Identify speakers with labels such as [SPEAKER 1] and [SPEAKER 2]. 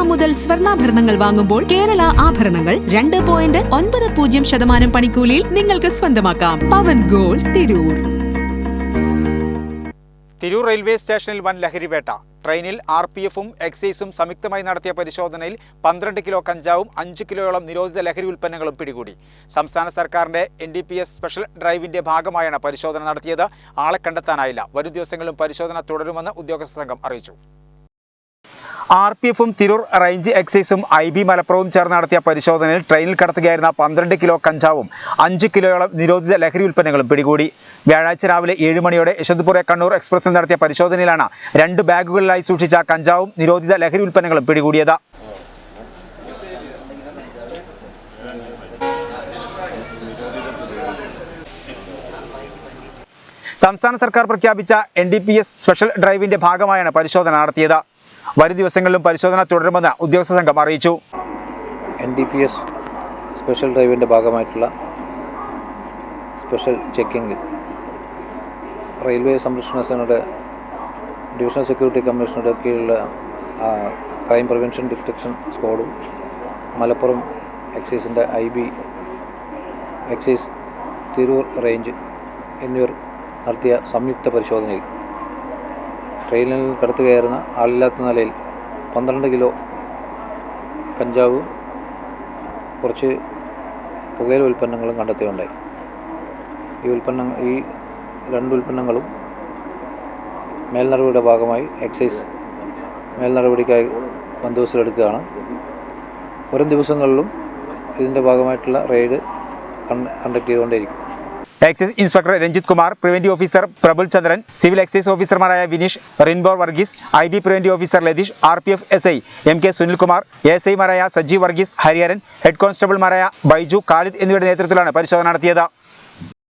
[SPEAKER 1] Gram മുതൽ സ്വർണാഭരണങ്ങൾ വാങ്ങുമ്പോൾ കേരള ആഭരണങ്ങൾ രണ്ട് പോയിന്റ് ഒൻപത് പൂജ്യം ശതമാനം പണിക്കൂലിയിൽ നിങ്ങൾക്ക് സ്വന്തമാക്കാം. പവൻ ഗോൾ തിരൂർ.
[SPEAKER 2] തിരൂർ റെയിൽവേ സ്റ്റേഷനിൽ വൻ ലഹരിവേട്ട ട്രെയിനിൽ ആർ പി എഫും എക്സൈസും സംയുക്തമായി നടത്തിയ പരിശോധനയിൽ പന്ത്രണ്ട് കിലോ കഞ്ചാവും അഞ്ച് കിലോയോളം നിരോധിത ലഹരി ഉൽപ്പന്നങ്ങളും പിടികൂടി. സംസ്ഥാന സർക്കാരിന്റെ N D P S special ഡ്രൈവിന്റെ ഭാഗമായാണ് പരിശോധന നടത്തിയത്. ആളെ കണ്ടെത്താനായില്ല. വരും ദിവസങ്ങളിലും പരിശോധന തുടരുമെന്ന് ഉദ്യോഗസ്ഥ സംഘം അറിയിച്ചു. ആർ പി എഫും തിരൂർ റേഞ്ച് എക്സൈസും ഐ ബി മലപ്പുറവും ചേർന്ന് നടത്തിയ പരിശോധനയിൽ ട്രെയിനിൽ കടത്തുകയായിരുന്ന പന്ത്രണ്ട് കിലോ കഞ്ചാവും അഞ്ച് കിലോയോളം നിരോധിത ലഹരി ഉൽപ്പന്നങ്ങളും പിടികൂടി. വ്യാഴാഴ്ച രാവിലെ ഏഴ് മണിയോടെ യശവന്ത്പുര കണ്ണൂർ എക്സ്പ്രസിൽ നടത്തിയ പരിശോധനയിലാണ് രണ്ട് ബാഗുകളിലായി സൂക്ഷിച്ച കഞ്ചാവും നിരോധിത ലഹരി ഉൽപ്പന്നങ്ങളും പിടികൂടിയത്. സംസ്ഥാന സർക്കാർ പ്രഖ്യാപിച്ച N D P S special ഡ്രൈവിന്റെ ഭാഗമായാണ് പരിശോധന നടത്തിയത്. വരും ദിവസങ്ങളിലും പരിശോധന തുടരുമെന്ന് ഉദ്യോഗസ്ഥ സംഘം അറിയിച്ചു.
[SPEAKER 3] N D P S special ഡ്രൈവിന്റെ ഭാഗമായിട്ടുള്ള സ്പെഷ്യൽ ചെക്കിംഗ് റെയിൽവേ സംരക്ഷണ സേനയുടെ ഡിവിഷണൽ സെക്യൂരിറ്റി കമ്മീഷണറുടെ കീഴിലുള്ള ക്രൈം പ്രിവെൻഷൻ ഡിറ്റക്ഷൻ സ്ക്വാഡും Malappuram എക്സൈസിന്റെ I B excise Tirur range എന്നിവർ നടത്തിയ സംയുക്ത പരിശോധനയിൽ ട്രെയിനിൽ കടത്തു കയറുന്ന ആളില്ലാത്ത നിലയിൽ പന്ത്രണ്ട് കിലോ കഞ്ചാവും കുറച്ച് പുകയില ഉൽപ്പന്നങ്ങളും കണ്ടെത്തുകയുണ്ടായി ഈ ഉൽപ്പന്ന ഈ രണ്ട് ഉൽപ്പന്നങ്ങളും മേൽനടപടിയുടെ ഭാഗമായി എക്സൈസ് മേൽനടപടിക്കായി ബന്ദോബസ്റ്റിലെടുക്കുകയാണ് വരും ദിവസങ്ങളിലും ഇതിന്റെ ഭാഗമായിട്ടുള്ള raid conduct ചെയ്തുകൊണ്ടേയിരിക്കും.
[SPEAKER 2] Excise inspector Ranjith Kumar preventive officer Prabul Chandran civil excise ഓഫീസർമാരായ Vineesh റിൻബോർ Varghese I B preventive officer Latheesh R P F S I M K Sunilkumar S ഐമാരായ സജീവ് വർഗീസ് ഹരിഹരൻ ഹെഡ് കോൺസ്റ്റബിൾമാരായ ബൈജു ഖാലിദ് എന്നിവരുടെ നേതൃത്വത്തിലാണ് പരിശോധന നടത്തിയത്.